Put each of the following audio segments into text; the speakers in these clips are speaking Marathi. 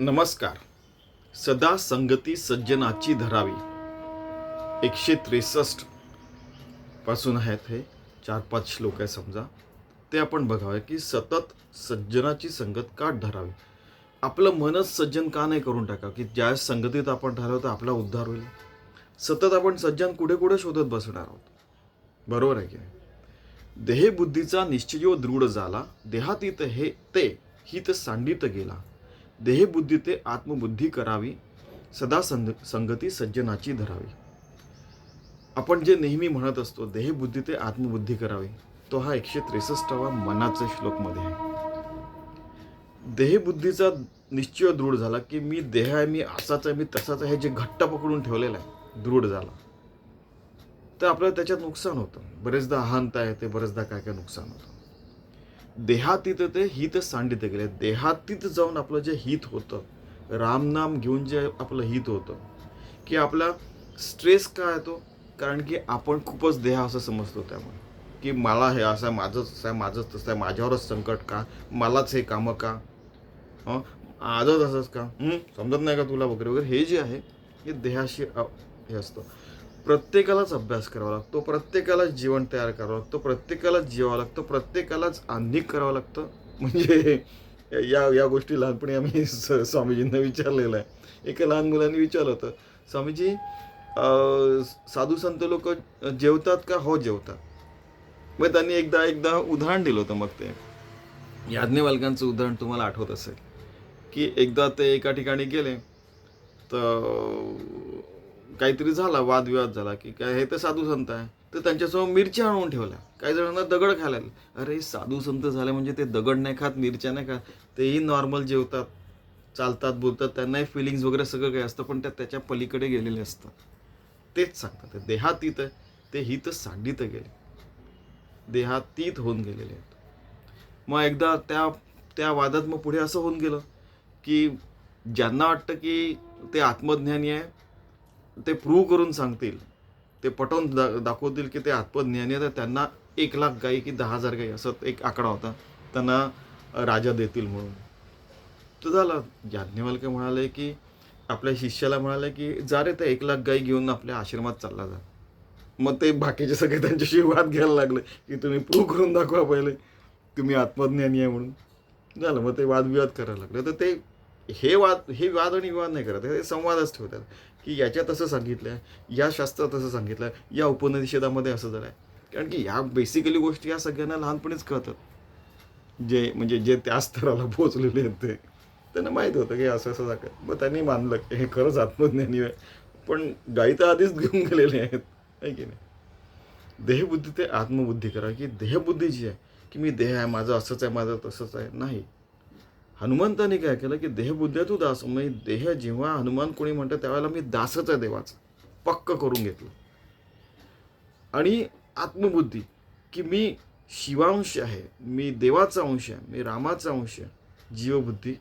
नमस्कार. सदा संगती सज्जनाची धरावी. एकशे त्रेसष्टपासून आहेत हे चार पाच श्लोक आहे समजा. ते आपण बघावे की सतत सज्जनाची संगत का धरावी? आपलं मनच सज्जन का नाही करून टाका की ज्या संगतीत आपण ठरवतो तर आपला उद्धार होईल? सतत आपण सज्जन कुठे कुठे शोधत बसणार आहोत? बरोबर आहे की नाही? देहबुद्धीचा निश्चयो दृढ झाला देहातीत हे ते हित सांडित गेला. देहबुद्धी ते आत्मबुद्धी करावी सदा संग संगती सज्जनाची धरावी. आपण जे नेहमी म्हणत असतो देहबुद्धी ते आत्मबुद्धी करावी तो हा एकशे त्रेसष्टावा मनाचा श्लोकमध्ये आहे. देहबुद्धीचा निश्चय दृढ झाला की मी देह आहे मी असाच आहे मी तसाच आहे जे घट्ट पकडून ठेवलेलं आहे दृढ झाला. तर आपल्याला त्याच्यात नुकसान होतं. बरेचदा अहंता आहे ते बरेचदा काय काय नुकसान होतं. देहातीत ते हित सांडित गेले. देहातीत जाऊन आपलं जे हित होतं रामनाम घेऊन जे आपलं हित होतं की आपला स्ट्रेस का येतो कारण की आपण खूपच देह असं समजतो त्यामुळे. की मला हे असं आहे माझंच असं आहे माझंच तसं आहे माझ्यावरच संकट का? मलाच हे कामं का? हं? आजच असंच का? समजत नाही का तुला वगैरे वगैरे? हे जे आहे हे देहाशी हे असतं. प्रत्येकालाच अभ्यास करावा लागतो प्रत्येकालाच जीवन तयार करावं लागतं प्रत्येकालाच जीवावं लागतं प्रत्येकालाच आन्निक करावं लागतं. म्हणजे या या गोष्टी लहानपणी आम्ही स- स्वामीजींना विचारलेलं आहे. एका लहान मुलांनी विचारलं होतं स्वामीजी साधू संत लोक जेवतात का? हो जेवतात. मग त्यांनी एकदा एकदा उदाहरण दिलं होतं मग ते. याज्ञवालकांचं उदाहरण तुम्हाला आठवत असेल की एकदा ते एका ठिकाणी गेले तर काहीतरी झाला वादविवाद झाला की काय हे तर साधू संत आहे. तर त्यांच्यासमोर मिरच्या आणून ठेवल्या. काही जणांना दगड खायला अरे साधू संत झाले म्हणजे ते दगड नाही खात मिरच्या नाही खात. तेही नॉर्मल जेवतात चालतात बोलतात. त्यांनाही फिलिंग्स वगैरे सगळं काही असतं पण त्या त्याच्या पलीकडे गेलेले असतात तेच सांगतात. ते देहातीत आहे, ते हित सांडित गेले. देहातीत होऊन गेलेले आहेत. मग एकदा त्या त्या वादात मग पुढे असं होऊन गेलं की ज्यांना वाटतं की ते आत्मज्ञानी आहे ते प्रूव्ह करून सांगतील. ते पटवून दा दाखवतील की ते आत्मज्ञानी आहे तर त्यांना एक लाख गाई की दहा हजार गाई असं एक आकडा होता. त्यांना राजा देतील म्हणून. तर झालं. याज्ञवल्के म्हणाले की आपल्या शिष्याला म्हणाले की जा रे ते एक लाख गाई घेऊन आपल्या आश्रमात चालला जा. मग ते बाकीचे सगळे त्यांच्याशी वाद घ्यायला लागले की तुम्ही प्रूव्ह करून दाखवा पहिले. तुम्ही आत्मज्ञानी आहे म्हणून. झालं. मग ते वादविवाद करायला लागले. तर ते हे वाद हे वाद आणि विवाद नाही करत. हे संवादच ठेवतात. की याच्यात असं सांगितलं आहे या शास्त्रात असं सांगितलं आहे या उपनिषेदामध्ये असं झालं आहे कारण की ह्या बेसिकली गोष्टी या सगळ्यांना लहानपणीच कळतात. जे म्हणजे जे त्या स्तराला पोचलेले आहेत ते. त्यांना माहीत होतं की असं असं दाखव मग त्यांनी मानलं की हे खरंच आत्मज्ञानी आहे. पण गाई तर आधीच घेऊन गेलेले आहेत. आहे की नाही? देहबुद्धी ते आत्मबुद्धी करा की देहबुद्धी जी आहे की मी देह आहे माझं असंच आहे माझं तसंच आहे. नाही. हनुमंताने काय केलं की देहबुद्ध्या तू दास म्हणजे देह जेव्हा हनुमान कोणी म्हणतं त्यावेळेला मी दासच आहे देवाचा. पक्क करून घेतलं. आणि आत्मबुद्धी की मी शिवांश आहे मी देवाचा अंश आहे मी रामाचा अंश आहे जीवबुद्धी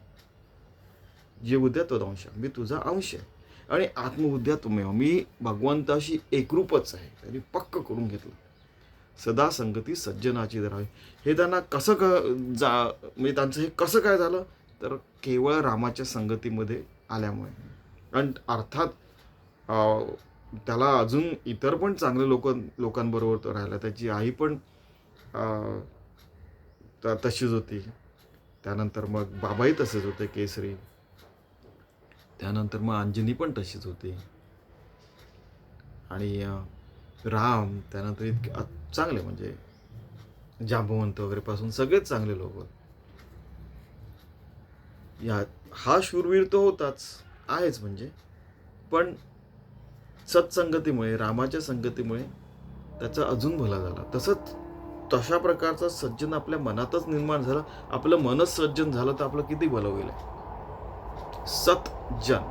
जीवबुद्ध्या तो अंश आहे मी तुझा अंश आहे. आणि आत्मबुद्ध्या तुम्ही मी भगवंताशी एकरूपच आहे त्यांनी पक्क करून घेतलं. सदा संगती सज्जनाची धरावी हे त्यांना कसं क जा म्हणजे त्यांचं हे कसं काय झालं? तर केवळ रामाच्या संगतीमध्ये आल्यामुळे. आणि अर्थात त्याला अजून इतर पण चांगले लोक लोकांबरोबर तो राहिला. त्याची आई पण त- तशीच होती. त्यानंतर मग बाबाही तसेच होते केसरी. त्यानंतर मग अंजनी पण तशीच होती. आणि राम त्यानंतर इतके चांगले म्हणजे जांबवंत वगैरे पासून सगळेच चांगले लोक. या हा शूरवीर तो होताच आहेच म्हणजे. पण सत्संगतीमुळे रामाच्या संगतीमुळे त्याचा अजून भला झाला. तसंच तशा प्रकारचा सज्जन आपल्या मनातच निर्माण झाला. आपलं मनच सज्जन झालं तर आपलं किती भलं होईल? सतजन.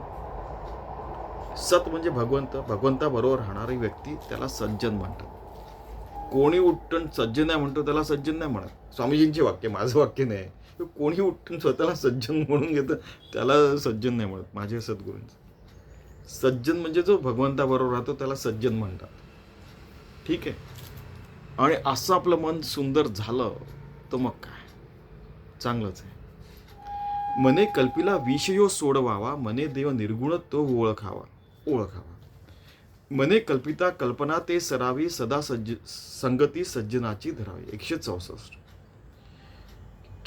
सत म्हणजे भगवंत. भगवंताबरोबर राहणारी व्यक्ती त्याला सज्जन म्हणतात. कोणी उठून सज्जन नाही म्हणतो त्याला सज्जन नाही म्हणत. स्वामीजींचे वाक्य माझं वाक्य नाही. कोणी उठून स्वतःला सज्जन म्हणून घेतं त्याला सज्जन नाही म्हणत माझे सद्गुरूंचं. सज्जन म्हणजे जो भगवंताबरोबर राहतो त्याला सज्जन म्हणतात. ठीक आहे? आणि असं आपलं मन सुंदर झालं तर मग काय? चांगलंच आहे. मने कल्पिला विषयो सोडवावा मने देव निर्गुण तो ओळखावा ओळखावा. मने कल्पिता कल्पना ते सरावी सदा सज्ज संगती सज्जनाची धरावी. एकशे चौसष्ट.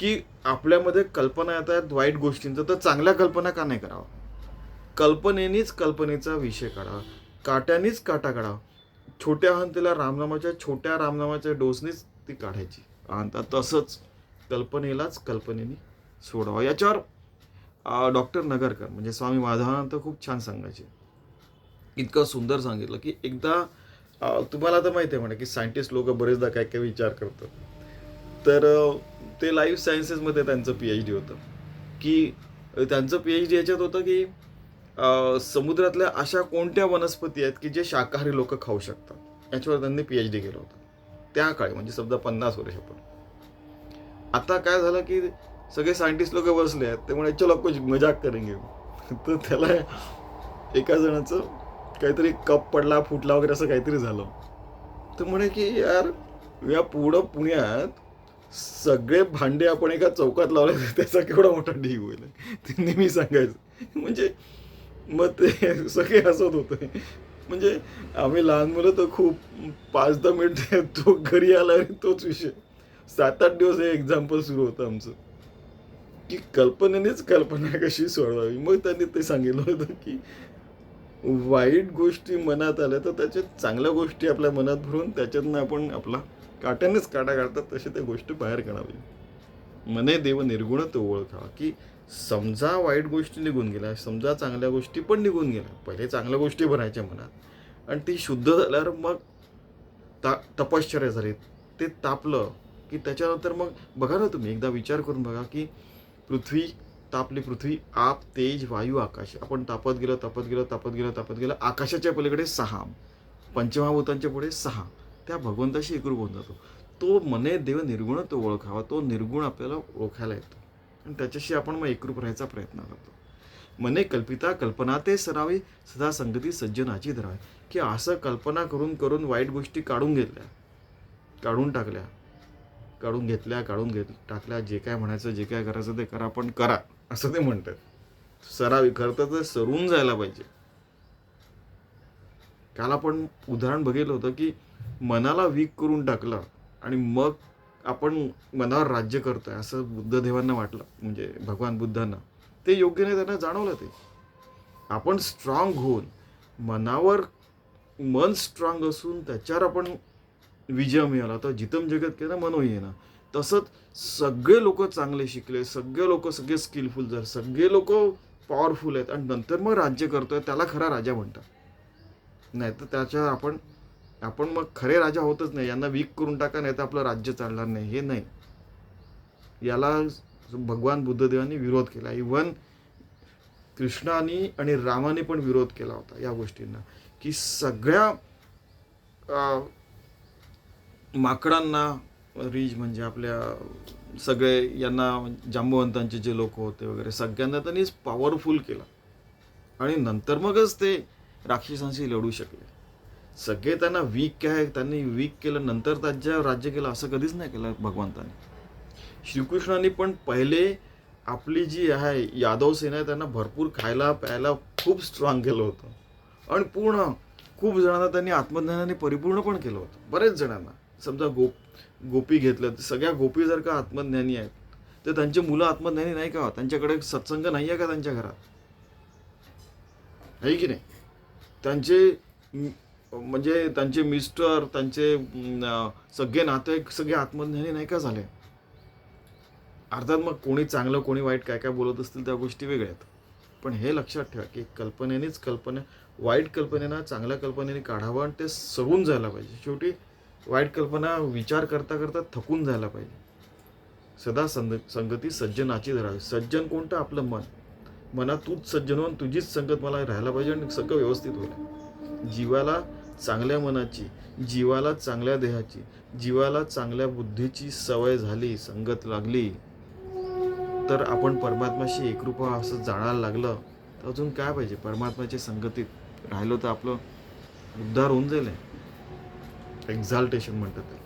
की आपल्यामध्ये कल्पना येतात वाईट गोष्टींचं तर चांगल्या कल्पना का नाही करावं? कल्पनेनीच कल्पनेचा विषय काढावा. काट्यानीच काटा काढावा. छोट्या हंतीला रामनामाच्या छोट्या रामनामाच्या डोसनीच ती काढायची. आता तसंच कल्पनेलाच कल्पनेनी सोडावा. याच्यावर डॉक्टर नगरकर म्हणजे स्वामी माधवानंद खूप छान सांगायचे. इतकं सुंदर सांगितलं की एकदा तुम्हाला तर माहिती आहे म्हणे की सायंटिस्ट लोक बरेचदा काय काय विचार करतात. तर ते लाईफ सायन्सेसमध्ये त्यांचं पी एच डी होतं. की त्यांचं पी एच डी याच्यात होतं की समुद्रातल्या अशा कोणत्या वनस्पती आहेत की जे शाकाहारी लोक खाऊ शकतात. याच्यावर त्यांनी पी एच डी केलं होतं. त्या काळी म्हणजे समजा पन्नास वर्षापूर्वी आता काय झालं की सगळे सायंटिस्ट लोक बसले आहेत ते म्हणे चलो कुछ मजाक करेंगे. तर त्याला एका जणाचं काहीतरी कप पडला फुटला वगैरे असं काहीतरी झालं. तर म्हणे की यार या पुढं पुण्यात सगळे भांडे आपण एका चौकात लावले त्याचा केवढा मोठा ढीग होईल. ते नेहमी सांगायचं. म्हणजे मग ते सगळे हसत होते. म्हणजे आम्ही लहान मुलं तर खूप पाच दहा मिनिट तो घरी आला आणि तोच विषय. सात आठ दिवस हे एक्झाम्पल सुरू होतं आमचं. की कल्पनेनेच कल्पना कशी सोडवावी? मग त्यांनी ते सांगितलं होतं की वाईट गोष्टी मनात आल्या तर त्याच्यात चांगल्या गोष्टी आपल्या मनात भरून त्याच्यातनं आपण आपला काट्यानेच काटा काढतात तसे त्या गोष्टी बाहेर काढावी. मने देव निर्गुण तो ओळखावा की समजा वाईट गोष्टी निघून गेल्या समजा चांगल्या गोष्टी पण निघून गेल्या. पहिले चांगल्या गोष्टी भरायच्या मनात. आणि ती शुद्ध झाल्यावर मग ता तपश्चर्या झाली. ते तापलं की त्याच्यानंतर मग बघा ना तुम्ही एकदा विचार करून बघा की पृथ्वी तापली पृथ्वी आप तेज वायू आकाश. आपण तापत गेलं तापत गेलं तापत गेलं तापत गेलं आकाशाच्या पलीकडे सहा. पंचमहाभूतांच्या पुढे सहा. त्या भगवंताशी एकरूप होऊन जातो. तो मने देव निर्गुण तो ओळखावा तो निर्गुण आपल्याला ओळखायला येतो. आणि त्याच्याशी आपण मग एकरूप राहायचा प्रयत्न करतो. मने कल्पिता कल्पना ते सरावी सदा संगती सज्जनाची धरावी. की असं कल्पना करून करून वाईट गोष्टी काढून घेतल्या काढून टाकल्या काढून घेतल्या काढून घेत टाकल्या. जे काय म्हणायचं जे काय करायचं ते करा पण करा. असं ते म्हणतात. सरावी खरं तर सरून जायला पाहिजे. काल आपण उदाहरण बघितलं होतं की मनाला वीक करून टाकलं आणि मग आपण मनावर राज्य करतोय असं बुद्धदेवांना वाटलं. म्हणजे भगवान बुद्धांना. ते योग्य नाही त्यांना जाणवलं ते. आपण स्ट्रॉंग होऊन मनावर मन स्ट्रॉंग असून त्याच्यावर आपण विजय मिळाला. तर जितम जगत केलं मनो येणार तसंच सगळे लोक चांगले शिकले सगळे लोक सगळे स्किलफुल झाले सगळे लोक पॉवरफुल आहेत आणि नंतर मग राज्य करतोय त्याला खरा राजा म्हणतात. नाही तर त्याच्या आपण आपण मग खरे राजा होतच नाही. यांना वीक करून टाका नाही तर आपलं राज्य चालणार नाही. हे नाही. याला भगवान बुद्धदेवांनी विरोध केला. इवन कृष्णाने आणि रामाने पण विरोध केला होता या गोष्टींना. की सगळ्या माकडांना रीज म्हणजे आपल्या सगळे यांना जांबुवंतांचे जे लोक होते वगैरे सगळ्यांना त्यांनीच पॉवरफुल केलं. आणि नंतर मगच ते राक्षसांशी लढू शकले. सगळे त्यांना वीक आहे त्यांनी वीक केलं नंतर त्यांच्या राज्य केलं असं कधीच नाही केलं भगवंताने. श्रीकृष्णाने पण पहिले आपली जी आहे यादव सेना आहे त्यांना भरपूर खायला प्यायला खूप स्ट्रॉंग केलं होतं. आणि पूर्ण खूप जणांना त्यांनी आत्मज्ञानाने परिपूर्ण पण केलं होतं. बरेच जणांना. समजा गोप गोपी घेतलं तर सगळ्या गोपी जर का आत्मज्ञानी आहेत तर त्यांची मुलं आत्मज्ञानी नाही का? त्यांच्याकडे सत्संग नाही आहे का त्यांच्या घरात? आहे की नाही? त्यांचे म्हणजे त्यांचे मिस्टर त्यांचे सगळे नातेवाईक सगळे आत्मज्ञानी नाही का झाले? अर्थात मग कोणी चांगलं कोणी वाईट काय काय बोलत असतील त्या गोष्टी वेगळ्या आहेत. पण हे लक्षात ठेवा की कल्पनेनेच कल्पना वाईट कल्पनेनं चांगल्या कल्पनेने काढावं आणि ते सगून जायला पाहिजे. शेवटी वाईट कल्पना विचार करता करता थकून जायला पाहिजे. सदा संग संगती सज्जनाची धरावी सज्जन कोणतं? आपलं मन. मनात तूच सज्जन होऊन तुझीच संगत मला राहायला पाहिजे आणि सगळं व्यवस्थित होईल. जीवाला चांगल्या मनाची जीवाला चांगल्या देहाची जीवाला चांगल्या बुद्धीची सवय झाली संगत लागली तर आपण परमात्माशी एकरूप असं जाणायला लागलं तर अजून काय पाहिजे? परमात्माच्या संगतीत राहिलो तर आपलं उद्धार होऊन जाईल. एक्झाल्टेशन म्हणतात त्याला.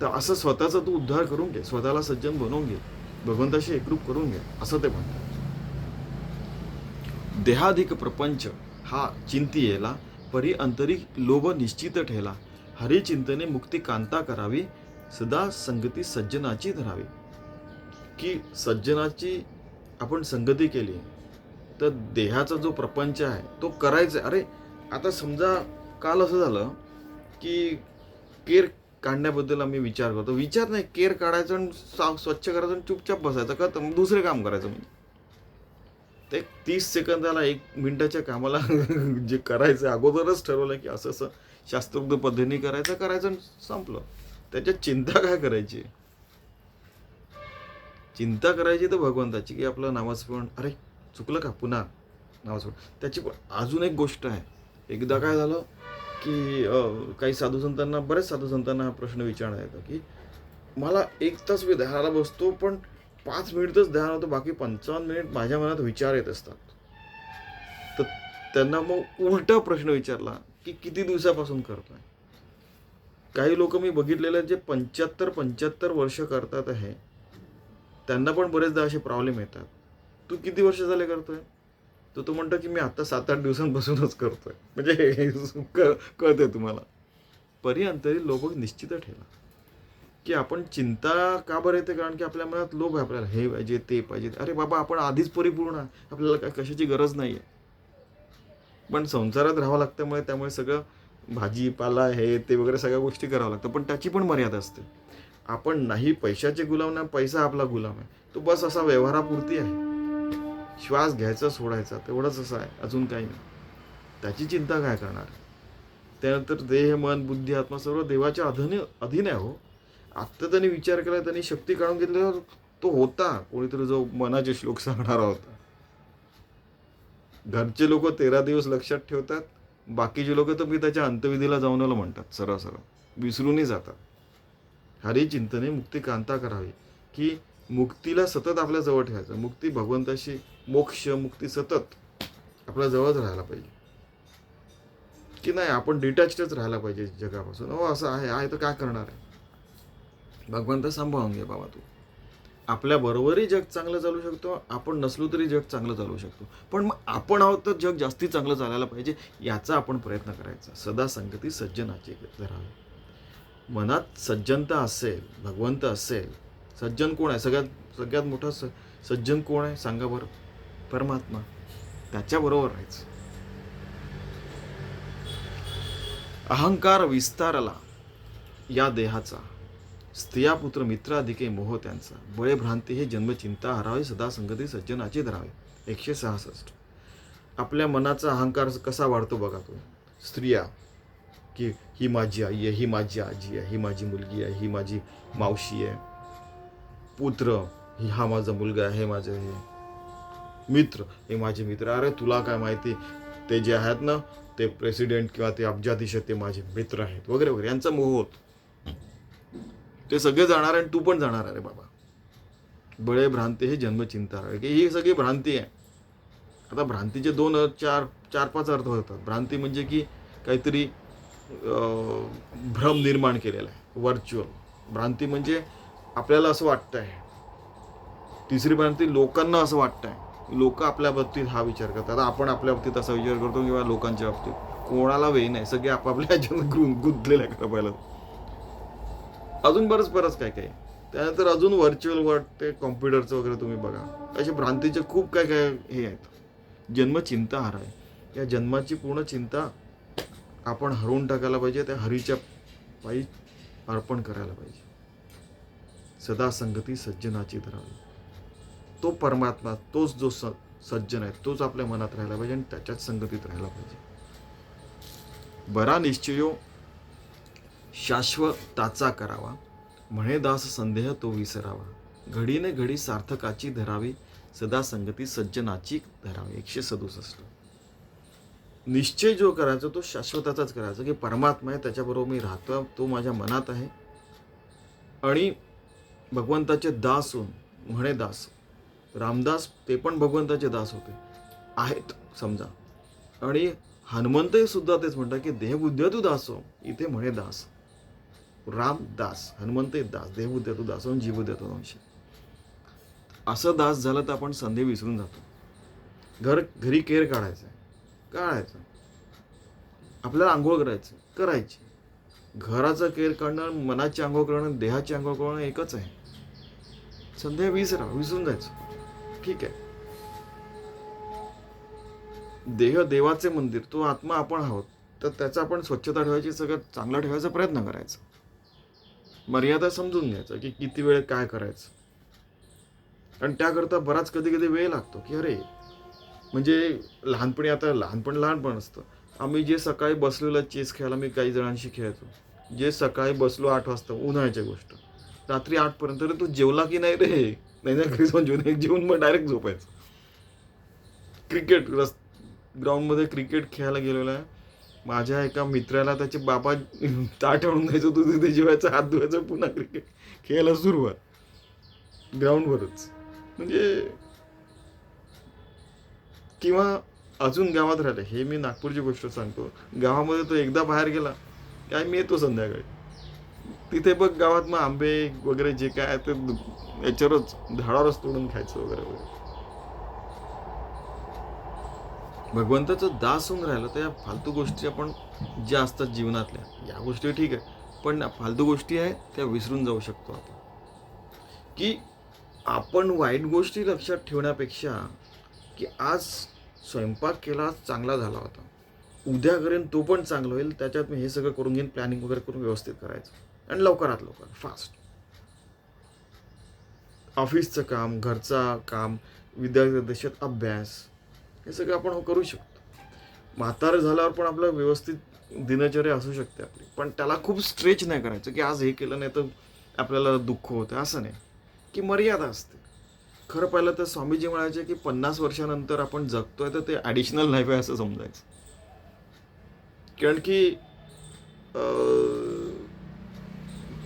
तर असं स्वतःचा तू उद्धार करून घे स्वतःला सज्जन बनवून घे भगवंताशी एकरूप करून घे असं ते म्हणतात. देहाधिक प्रपंच हा चिंती येला परी अंतरिक लोभ निश्चित ठेला हरिचिंतने मुक्ती कांता करावी सदा संगती सज्जनाची धरावी. की सज्जनाची आपण संगती केली तर देहाचा जो प्रपंच आहे तो करायचा आहे. अरे आता समजा काल असं झालं की केर काढण्याबद्दल आम्ही विचार करतो. विचार नाही केर काढायचं आणि साफ स्वच्छ करायचं आणि चुपचाप बसायचं. का तर दुसरे काम करायचं म्हणजे. ते तीस सेकंदाला एक मिनिटाच्या कामाला जे करायचं अगोदरच ठरवलं की असं असं शास्त्रोक्त पद्धतीने करायचं करायचं आणि संपलं. त्याच्यात चिंता काय करायची? चिंता करायची तर भगवंताची की आपलं नामस्मरण अरे चुकलं का पुन्हा नामस्मरण? त्याची पण अजून एक गोष्ट आहे. एकदा काय झालं की काही साधू संतांना बऱ्याच साधू संतांना हा प्रश्न विचारण्यात येतो की मला एक तास मी ध्यानाला बसतो पण पाच मिनिटच ध्यान होतं बाकी पंचावन्न मिनिट माझ्या मनात विचार येत असतात. तर त्यांना मग उलटा प्रश्न विचारला की किती दिवसापासून करतोय? काही लोक मी बघितलेले जे पंच्याहत्तर पंच्याहत्तर वर्ष करतात आहे त्यांना पण बरेचदा असे प्रॉब्लेम येतात. तू किती वर्ष झाले करतोय? तर तो म्हणतो की मी आता सात आठ दिवसांपासूनच करतोय. म्हणजे क- कळतंय तुम्हाला. परिअंतरी लोभ निश्चित ठेवा. की आपण चिंता का बरं येते? कारण की आपल्या मनात लोभ आहे आपल्याला. हे पाहिजे ते पाहिजे. अरे बाबा आपण आधीच परिपूर्ण आहे. आपल्याला काय कशाची गरज नाही आहे पण संसारात राहावं लागल्यामुळे त्यामुळे सगळं भाजीपाला हे ते वगैरे सगळ्या गोष्टी करावं लागतं पण त्याची पण मर्यादा असते. आपण नाही पैशाचे गुलाम ना पैसा आपला गुलाम आहे. तो बस असा व्यवहारापुरती आहे. श्वास घ्यायचा सोडायचा तेवढंच असं आहे. अजून काही नाही. त्याची चिंता काय करणार? त्यानंतर देह मन बुद्धी आत्मा सर्व देवाच्या अधीन अधीन आहे हो. आत्ता त्यांनी विचार केला त्यांनी शक्ती काढून घेतल्यावर तो होता. कोणीतरी जो मनाचे श्लोक सांगणारा होता. घरचे लोक तेरा दिवस लक्षात ठेवतात. बाकीचे लोक तर मी त्याच्या अंतविधीला जाऊन आलं म्हणतात सरळ सरळ. विसरूनही जातात. हरी चिंतने मुक्ती कांता करावी. की मुक्तीला सतत आपल्या जवळ ठेवायचं. मुक्ती भगवंताशी मोक्ष मुक्ती सतत आपल्या जवळच राहायला पाहिजे. की नाही आपण डिटॅचडच राहायला पाहिजे जगापासून. हो असं आहे आहे तर काय करणार आहे? भगवंत सांभाळून घे बाबा तू. आपल्या बरोबरही जग चांगलं चालू शकतो आपण नसलो तरी जग चांगलं चालू शकतो. पण मग आपण आहोत तर जग जास्ती चांगलं चालायला पाहिजे याचा आपण प्रयत्न करायचा. सदा संगती सज्जनाची धरावी. मनात सज्जनता असेल भगवंत असेल सज्जन कोण आहे? सगळ्यात सगळ्यात मोठा स सज्जन कोण आहे? सांगा बरं. परमात्मा त्याच्याबरोबर राहायचं. अहंकार विस्तारला या देहाचा स्त्रियापुत्र मित्राधिके मोह त्यांचा बळेभ्रांती हे जन्मचिंता हरावे सदा संगती सज्जनाची धरावे एकशे सहासष्ट. आपल्या मनाचा अहंकार कसा वाढतो बघा तो. स्त्रिया की ही माझी आई आहे ही माझी आजी आहे ही माझी मुलगी आहे ही माझी मावशी आहे. पुत्र ही हा माझा मुलगा आहे हे माझं हे. मित्र. हे माझे मित्र. अरे तुला काय माहिती? ते जे आहेत ना ते प्रेसिडेंट किंवा ते अब्जाधीश आहेत ते माझे मित्र आहेत. वगैरे वगैरे. यांचा मोह होत. ते सगळे जाणार आणि तू पण जाणार अरे बाबा. बळे भ्रांती हे जन्मचिंता. की ही सगळी भ्रांती आहे. आता भ्रांतीचे दोन चार चार पाच अर्थ होतात. भ्रांती म्हणजे की काहीतरी भ्रम निर्माण केलेला आहे. व्हर्च्युअल भ्रांती म्हणजे आपल्याला असं वाटतं आहे तिसरी भ्रांती लोकांना असं वाटतं आहे लोक आपल्या बाबतीत हा विचार करतात. आपण आपल्या बाबतीत असा विचार करतो किंवा लोकांच्या बाबतीत. कोणाला वेळ नाही. सगळे आपापल्या ह्याच्यात गुंतलेल्या गुंतलेले आहे अजून बरंच बरंच काय काय? त्यानंतर अजून व्हर्च्युअल वर्ड ते कॉम्प्युटरचं वगैरे तुम्ही बघा. असे भ्रांतीचे खूप काय काय हे आहेत. जन्म चिंता हार आहे या जन्माची पूर्ण चिंता आपण हरवून टाकायला पाहिजे. त्या हरीच्या पायी अर्पण करायला पाहिजे. सदा संगती सज्जनाची धरावी तो परमात्मा तोच जो स सज्जन आहे तोच आपल्या मनात राहायला पाहिजे आणि त्याच्याच संगतीत राहायला पाहिजे. बरा निश्चयो शाश्वताचा करावा. म्हणे दास संदेह तो विसरावा. घडीने घडी सार्थकाची धरावी सदा संगती सज्जनाची धरावी. एकशे सदुसष्ट. निश्चय जो करायचा तो शाश्वताचाच करायचा की परमात्मा आहे त्याच्याबरोबर मी राहतो तो माझ्या मनात आहे. आणि भगवंताचे दास होऊन म्हणे दास रामदास ते पण भगवंताचे दास होते. आहेत समजा. आणि हनुमंतही सुद्धा तेच म्हणतात की देहबुद्ध्या तू दासो हो, इथे म्हणे दास. राम दास हनुमंतही दास देहबुद्ध्या तू दास हो जीवबुद्ध्या तू अंश असं दास झालं तर आपण संधी विसरून जातो. घर घरी केअर काढायचं आहे. काढायचं. आपल्याला आंघोळ करायचं करायची. घराचं केअर काढणं मनाची आंघोळ करणं देहाची आंघोळ करणं एकच आहे. संध्या विसरा विसरून जायचं. ठीक आहे. देह देवाचे मंदिर तो आत्मा आपण आहोत तर त्याचा आपण स्वच्छता ठेवायची सगळं चांगला ठेवायचा प्रयत्न करायचा. मर्यादा समजून घ्यायचा की किती वेळ काय करायचं. आणि त्याकरता बराच कधी कधी वेळ लागतो की अरे म्हणजे लहानपणी आता लहानपण लहानपण असतं. आम्ही जे सकाळी बसलेलं चेस खेळायला मी काही जणांशी खेळायचो. जे सकाळी बसलो आठ वाजता उन्हाळ्याची गोष्ट. रात्री आठपर्यंत रे तू जेवला की नाही रे? नाही ना घरी जाऊन जेवण एक जेवून मग डायरेक्ट झोपायचं. क्रिकेट रस ग्राउंडमध्ये क्रिकेट खेळायला गेलेलो आहे. माझ्या एका मित्राला त्याचे बाबा ताट आणून द्यायचं तू तिथे जेवायचं हात धुवायचं पुन्हा क्रिकेट खेळायला सुरुवात. ग्राउंडवरच म्हणजे किंवा अजून गावात राहिले हे मी नागपूरची गोष्ट सांगतो. गावामध्ये तो एकदा बाहेर गेला काय मी येतो संध्याकाळी. तिथे बघ गावात मग आंबे वगैरे जे काय आहे ते याच्यावरच झाडावरच तोडून खायचं वगैरे वगैरे. भगवंताचं दास होऊन राहिलं तर या फालतू गोष्टी आपण ज्या असतात जीवनातल्या या गोष्टी ठीक आहे. पण फालतू गोष्टी आहेत त्या विसरून जाऊ शकतो आपण. की आपण वाईट गोष्टी लक्षात ठेवण्यापेक्षा की आज स्वयंपाक केला चांगला झाला होता. उद्या करेन तो पण चांगला होईल. त्याच्यात मी हे सगळं करून घेईन प्लॅनिंग वगैरे करून व्यवस्थित करायचं. आणि लवकरात लवकर फास्ट ऑफिसचं काम घरचा काम विद्यार्थी देशात अभ्यास हे सगळं आपण हो करू शकतो. म्हातारं झाल्यावर पण आपलं व्यवस्थित दिनचर्या असू शकते आपली. पण त्याला खूप स्ट्रेच नाही करायचं की आज हे केलं नाही तर आपल्याला दुःख होतं असं नाही. की मर्यादा असते. खरं पाहिलं तर स्वामीजी म्हणायचे की पन्नास वर्षानंतर आपण जगतोय तर ते ॲडिशनल लाईफ आहे असं समजायचं. कारण की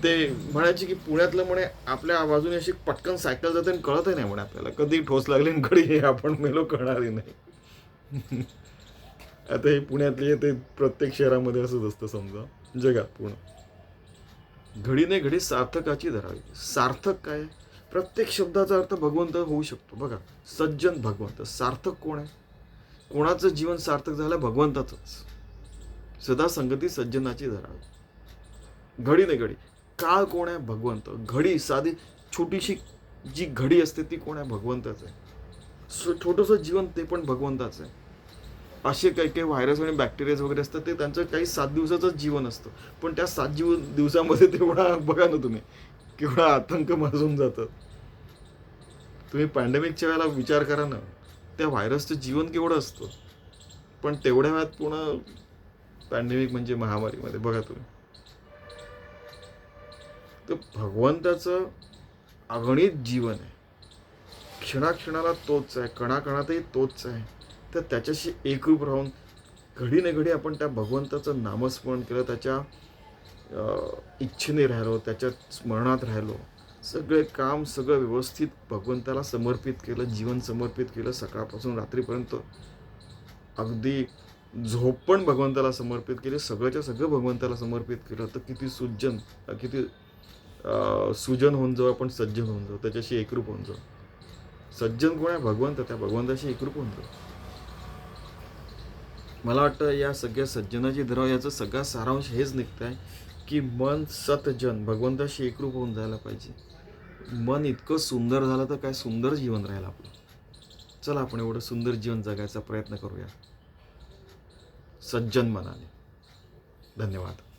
ते म्हणायचे की पुण्यातलं म्हणे आपल्या बाजूने अशी पटकन सायकल जाते आणि कळतही नाही म्हणे आपल्याला. कधी ठोस लागली आणि कधी हे आपण मेलो कळणारही नाही. आता हे पुण्यातली ते प्रत्येक शहरामध्ये असंच असतं समजा. जगात पूर्ण. घडीने घडी सार्थकाची धरावी. सार्थक काय? प्रत्येक शब्दाचा अर्थ भगवंत होऊ शकतो. बघा सज्जन भगवंत. सार्थक कोण आहे? कोणाचं जीवन सार्थक झालं? भगवंताचंच. सदा संगती सज्जनाची धरावी. घडी नाही घडी. काळ कोण आहे? भगवंत. घडी साधी छोटीशी जी घडी असते ती कोण आहे? भगवंताच आहे. छोटंसं जीवन ते पण भगवंताचं आहे. असे काही काही व्हायरस आणि बॅक्टेरियाज वगैरे असतात ते त्यांचं काही सात दिवसाचंच जीवन असतं. पण त्या सात जीव दिवसामध्ये तेवढा बघा ना तुम्ही केवढा आतंक माजून जातात तुम्ही पॅन्डेमिकच्या वेळेला विचार करा ना त्या व्हायरसचं जीवन केवढं असतं. पण तेवढ्या वेळात पूर्ण पॅन्डेमिक म्हणजे महामारीमध्ये बघा तुम्ही. तर भगवंताचं अगणित जीवन आहे. क्षणाक्षणाला तोच आहे कणाकणातही तोच आहे. तर त्याच्याशी एकरूप राहून घडी न घडी आपण त्या भगवंताचं नामस्मरण केलं त्याच्या इच्छेने राहिलो त्याच्या स्मरणात राहिलो. सगळे काम सगळं व्यवस्थित भगवंताला समर्पित केलं जीवन समर्पित केलं सकाळपासून रात्रीपर्यंत अगदी झोप पण भगवंताला समर्पित केली सगळ्याच्या सगळं भगवंताला समर्पित केलं. तर किती सुज्जन किती सुजन होऊन जाऊ आपण सज्जन होऊन जाऊ त्याच्याशी एकरूप होऊन जाऊ. सज्जन कोण आहे? भगवंत त्या भगवंताशी एकरूप होऊन जाऊ. मला वाटतं या सगळ्या सज्जनाची धराव याचा सगळा सारांश हेच निघत आहे की मन सतजन भगवंताशी एकरूप होऊन जायला पाहिजे. मन इतकं सुंदर झालं तर काय सुंदर जीवन राहील आपलं? चला आपण एवढं सुंदर जीवन जगायचा प्रयत्न करूया. सज्जन मनाने. धन्यवाद.